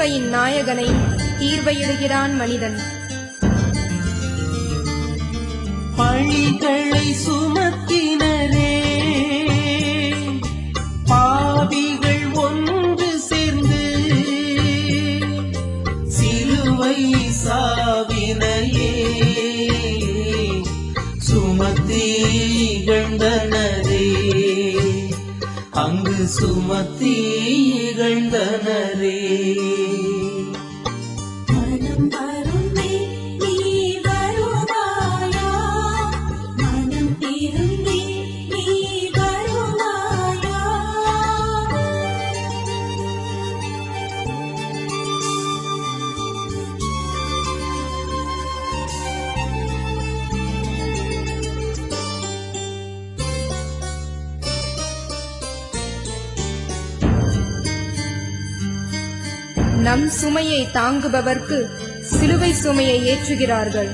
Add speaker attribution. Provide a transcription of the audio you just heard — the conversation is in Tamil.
Speaker 1: தீர்வையின் நாயகனை தீர்வையிடுகிறான் மனிதன்.
Speaker 2: பழிகளை சுமத்தினரே பாவிகள் ஒன்று சேர்ந்து சிலுவை சாவினையே சுமத்தி இகழ்ந்தனரே அங்கு சுமத்தி இகழ்ந்தனரே.
Speaker 1: நம் சுமையை தாங்குபவர்க்கு சிலுவை சுமையை ஏற்றுகிறார்கள்.